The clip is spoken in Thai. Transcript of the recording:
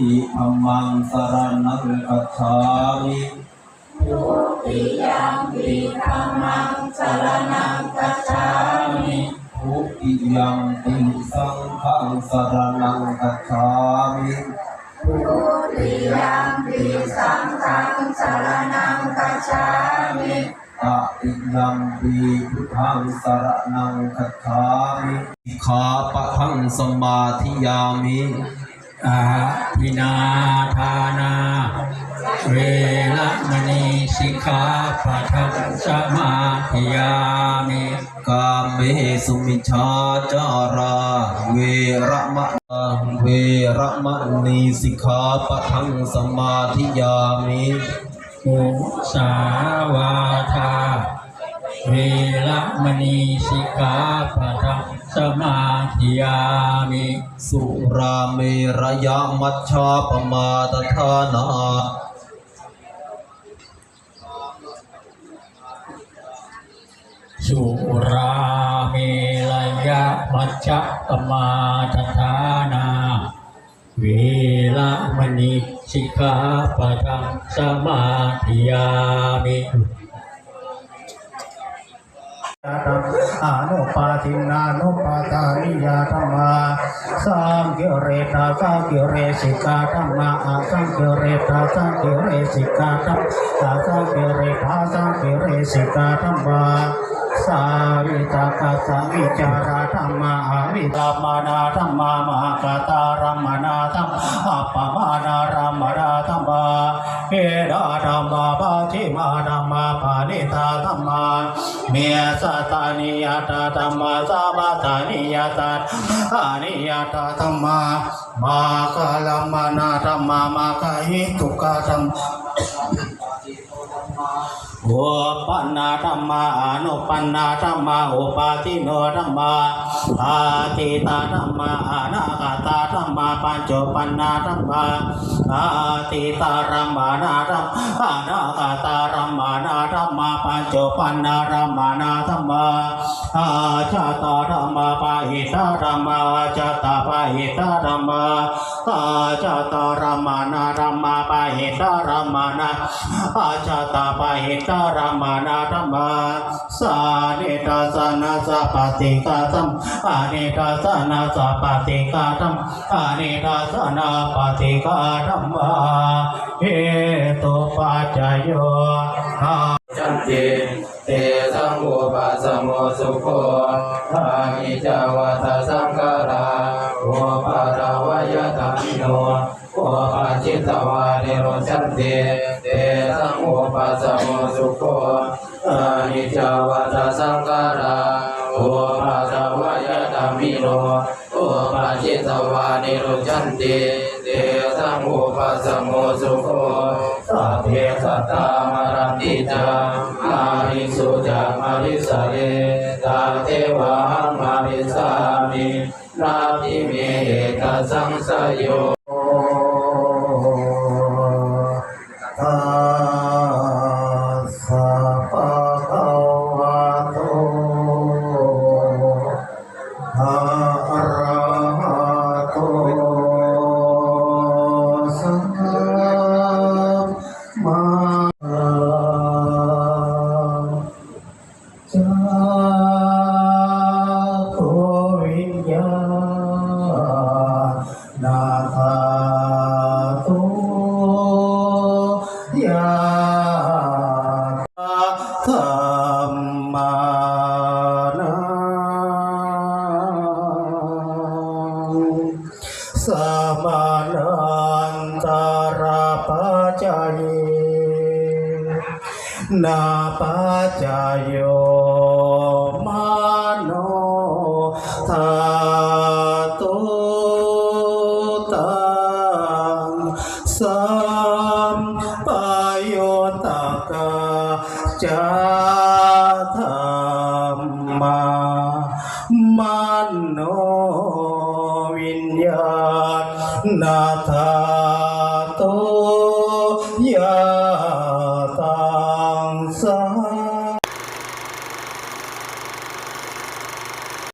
มปีธรรมังสรนังคัจฉามิทุติยัมปิสังฆังสรนังคัจฉามิตติยัมปิพุทธังสรนังคัจฉามิขาปะทังสมาธิยามิ อาทินาทานา เวลมณีสิกขาปะทังสมาธิยามิกาเมสุมิชาจาราเวระมะเวระมะนีสิกขาปะทังสมาธิยามิมุสาวาทาเวละมณีสิกขาปะทัง สมาธิยามิสุราเมรยามัชฌาปมาตทานาสุราเมลยะมัจจะปมาทฐานาเวละมณีสิกขาปะทังสมาธิยามิ อานุปาทินานุปาทานิยาธรรมาสังเกเรตาสังเกเรสิกาธรรมาอาสังเกเรตาสังเกเรสิกาธรรมาสังเกเรตาสังเกเรสิกาธรรมาสาวิตากาสังวิจาราธรรมาอาวิตามานาธรรมามากตารมนาธรรมอัปปมานารัมมานาธรรมา เอดาธรรมาปาทิมาธรรมาปานิตาธรรมาเมียสัตานิยตาธรรมาสามาตานิยตาอานิยตาธรรมามาคาลมานาธรรมามาคาหิตุกาธรรม อปันาธรรมานุปันาธรรมาอุปาทิโนธรรมาอาทิตาธรรมานาคาตาธรรมาปัญจปันนาธรรมาอาทิตาธรัมานาธรรมอนาคาตาธรัมานาธรรมาปัญจปันนารัมานาธรรมาอาชาตาธรรมาปะหิตาธรรมาชาตาปะหิตาธรรมาอาชาตาธรัมานาธรรมาปะหิตาธรัมานาอาชาตาปะหิตารัมานาธรรมาสาเนตาสนาสปฏิกาตัมอาเนตาสนาสปฏิกาตัมอาเนตาสนาปฏิกาตัมมาเอตุปัจจโยาจันติเตสังอุปสมโมสุโคทามิจาวัตสังกาลาโอปาตาวายตามิโนโอปาจิตวา นิโรจันติเตสังอุปสมโมสุโคทามิจาวัตสังกาลาโอปาตาวายตมิโนโอปาจิตสวานิโรจันติเตสังอุปสมโมสุโคสัพเพสัตตามรันติจามาริสุจามาริสเรตาเทวังมาริสามินาทิเมตสังสยโย สมานันตาราปัจจาย นาปัจจโยมาโนทาตุตังสัมปายโยตกาจาธรรมามนโนวิญญาณนาธา